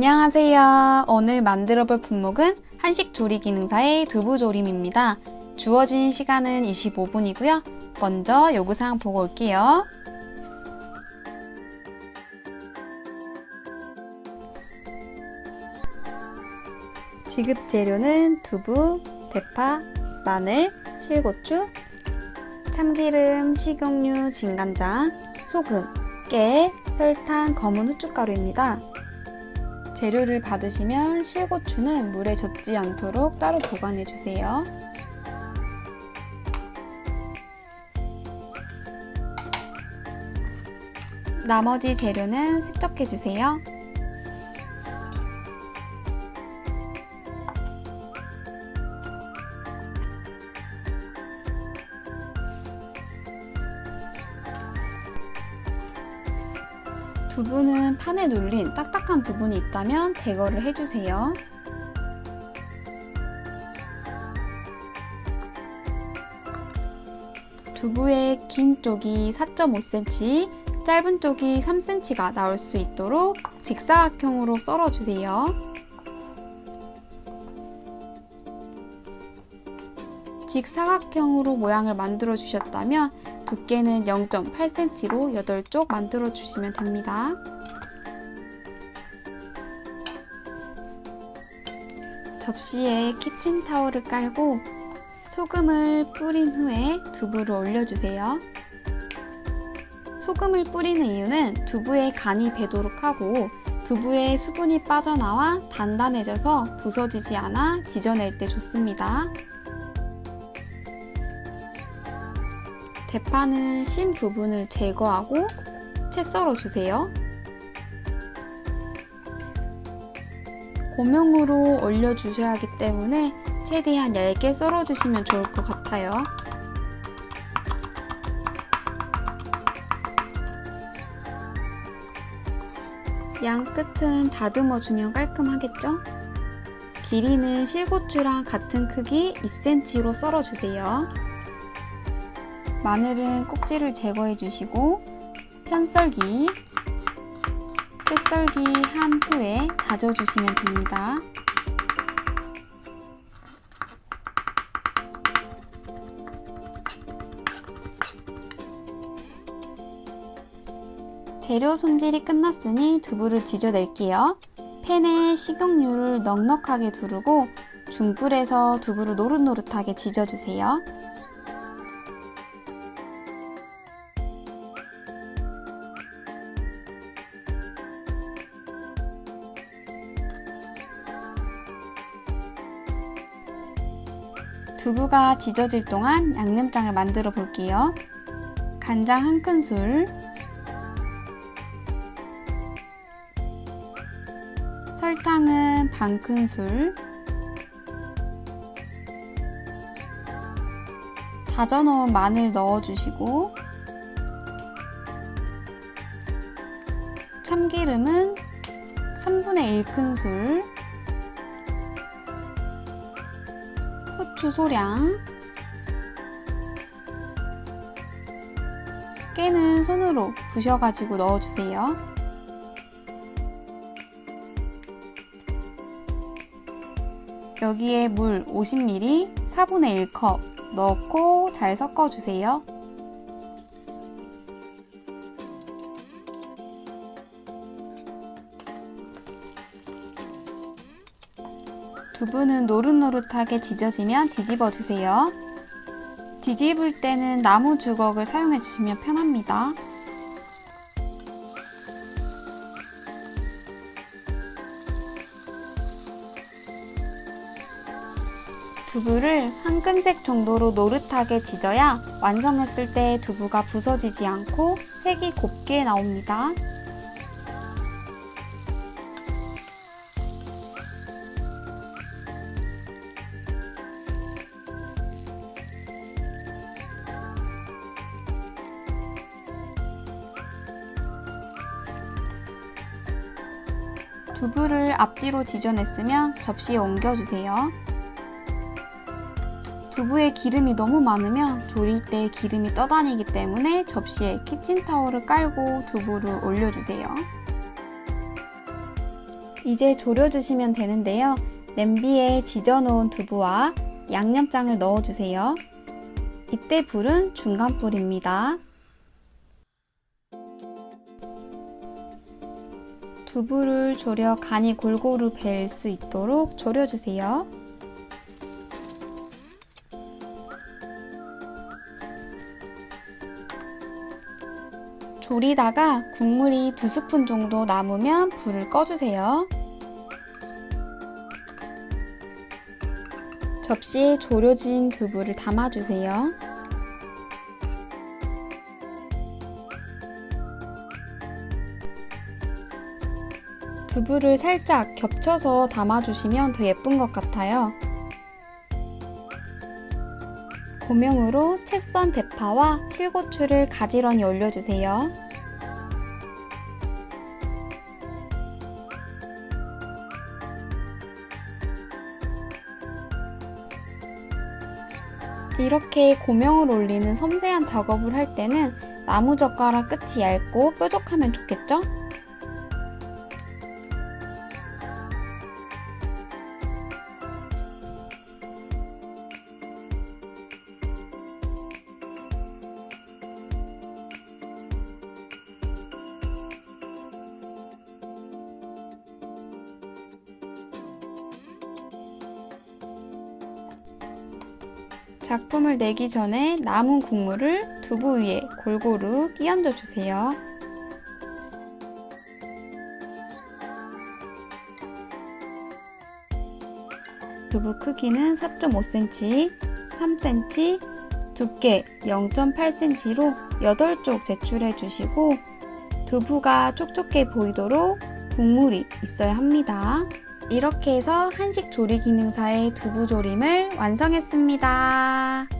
안녕하세요. 오늘 만들어 볼 품목은 한식 조리 기능사의 두부 조림입니다. 주어진 시간은 25분이고요. 먼저 요구사항 보고 올게요. 지급 재료는 두부, 대파, 마늘, 실고추, 참기름, 식용유, 진간장, 소금, 깨, 설탕, 검은 후춧가루입니다. 재료를 받으시면 실고추는 물에 젖지 않도록 따로 보관해 주세요. 나머지 재료는 세척해 주세요. 두부는 판에 눌린 딱딱한 부분이 있다면 제거를 해주세요. 두부의 긴 쪽이 4.5cm, 짧은 쪽이 3cm가 나올 수 있도록 직사각형으로 썰어주세요. 직사각형으로 모양을 만들어 주셨다면 두께는 0.8cm로 8쪽 만들어 주시면 됩니다. 접시에 키친타올을 깔고 소금을 뿌린 후에 두부를 올려주세요. 소금을 뿌리는 이유는 두부에 간이 배도록 하고 두부에 수분이 빠져나와 단단해져서 부서지지 않아 지져낼 때 좋습니다. 대파는 심 부분을 제거하고 채 썰어 주세요. 고명으로 올려주셔야 하기 때문에 최대한 얇게 썰어주시면 좋을 것 같아요. 양 끝은 다듬어 주면 깔끔하겠죠? 길이는 실고추랑 같은 크기 2cm로 썰어주세요. 마늘은 꼭지를 제거해 주시고 편썰기, 채썰기 한 후에 다져주시면 됩니다. 재료 손질이 끝났으니 두부를 지져낼게요. 팬에 식용유를 넉넉하게 두르고 중불에서 두부를 노릇노릇하게 지져주세요. 두부가 지져질 동안 양념장을 만들어 볼게요. 간장 한 큰술, 설탕은 반 큰술, 다져놓은 마늘 넣어주시고, 참기름은 3분의 1큰술, 후추 소량, 깨는 손으로 부셔가지고 넣어주세요. 여기에 물 50ml 4분의 1컵 넣고 잘 섞어주세요. 두부는 노릇노릇하게 지져지면 뒤집어 주세요. 뒤집을 때는 나무 주걱을 사용해 주시면 편합니다. 두부를 한 금색 정도로 노릇하게 지져야 완성했을 때 두부가 부서지지 않고 색이 곱게 나옵니다. 두부를 앞뒤로 지져냈으면 접시에 옮겨주세요. 두부에 기름이 너무 많으면 조릴 때 기름이 떠다니기 때문에 접시에 키친타올을 깔고 두부를 올려주세요. 이제 졸여주시면 되는데요. 냄비에 지져놓은 두부와 양념장을 넣어주세요. 이때 불은 중간 불입니다. 두부를 졸여 간이 골고루 벨 수 있도록 졸여주세요. 졸이다가 국물이 두 스푼 정도 남으면 불을 꺼주세요. 접시에 졸여진 두부를 담아주세요. 두부를 살짝 겹쳐서 담아주시면 더 예쁜 것 같아요. 고명으로 채 썬 대파와 실고추를 가지런히 올려주세요. 이렇게 고명을 올리는 섬세한 작업을 할 때는 나무젓가락 끝이 얇고 뾰족하면 좋겠죠? 작품을 내기 전에 남은 국물을 두부 위에 골고루 끼얹어 주세요. 두부 크기는 4.5cm, 3cm, 두께 0.8cm로 8쪽 제출해 주시고 두부가 촉촉해 보이도록 국물이 있어야 합니다. 이렇게 해서 한식 조리 기능사의 두부 조림을 완성했습니다.